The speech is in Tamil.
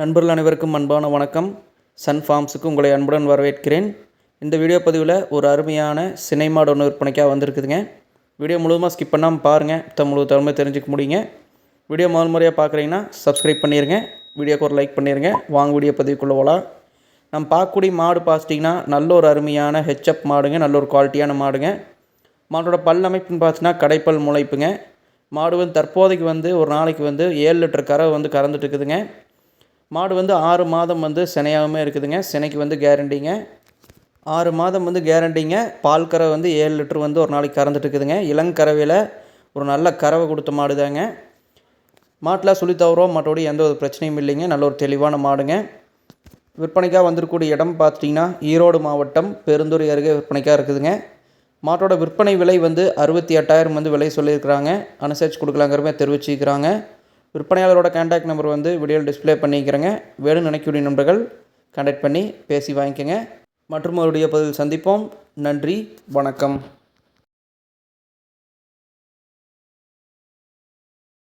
நண்பர்கள் அனைவருக்கும் அன்பான வணக்கம். சன் ஃபார்ம்ஸுக்கு உங்களை அன்புடன் வரவேற்கிறேன். இந்த வீடியோ பதிவில் ஒரு அருமையான சினை மாடு ஒன்று விற்பனைக்காக வந்திருக்குதுங்க. வீடியோ முழுவதுமாக ஸ்கிப் பண்ணாமல் பாருங்கள் த முழு தலைமை தெரிஞ்சுக்க முடியுங்க. வீடியோ முதல் முறையாக பார்க்குறீங்கன்னா சப்ஸ்கிரைப் பண்ணிடுங்க வீடியோக்கு ஒரு லைக் பண்ணிடுங்க வாங்க வீடியோ பதிவுக்குள்ளே போகலாம் நம்ம பார்க்கக்கூடிய மாடு பார்த்துட்டிங்கன்னா நல்ல ஒரு அருமையான ஹெச்அப் மாடுங்க. நல்ல ஒரு குவாலிட்டியான மாடுங்க. மாடோட பல் அமைப்புன்னு பார்த்தீங்கன்னா கடைப்பல் முளைப்புங்க. மாடு வந்து தற்போதைக்கு வந்து ஒரு நாளைக்கு வந்து ஏழு லிட்டர் கரை வந்து கறந்துட்டு இருக்குதுங்க. மாடு வந்து ஆறு மாதம் வந்து சினையாகவுமே இருக்குதுங்க. சினைக்கு வந்து கேரண்டிங்க ஆறு மாதம் வந்து கேரண்டிங்க பால் கறவை வந்து ஏழு லிட்டர் வந்து ஒரு நாளைக்கு கறந்துட்டு இருக்குதுங்க. இளங்கறவையில் ஒரு நல்ல கறவை கொடுத்த மாடு தாங்க மாட்டில் சொல்லி தவறோ மாட்டோட எந்த ஒரு பிரச்சனையும் இல்லைங்க. நல்ல ஒரு தெளிவான மாடுங்க. விற்பனைக்காக வந்திருக்கக்கூடிய இடம் பார்த்துட்டிங்கன்னா ஈரோடு மாவட்டம் பெருந்துறை அருகே விற்பனைக்காக இருக்குதுங்க. மாட்டோட விற்பனை விலை வந்து அறுபத்தி எட்டாயிரம் வந்து விலை சொல்லியிருக்கிறாங்க. அனுசரித்து கொடுக்கலாங்கிறமே தெரிவிச்சிருக்கிறாங்க விற்பனையாளரோட கான்டாக்ட் நம்பர் வந்து வீடியோவில் டிஸ்ப்ளே பண்ணிக்கிறேங்க. வேணும்னு நினைக்கக்கூடிய நண்பர்கள் கான்டாக்ட் பண்ணி பேசி வாங்கிக்கோங்க. மற்றும் அவருடைய பதில் சந்திப்போம். நன்றி. வணக்கம்.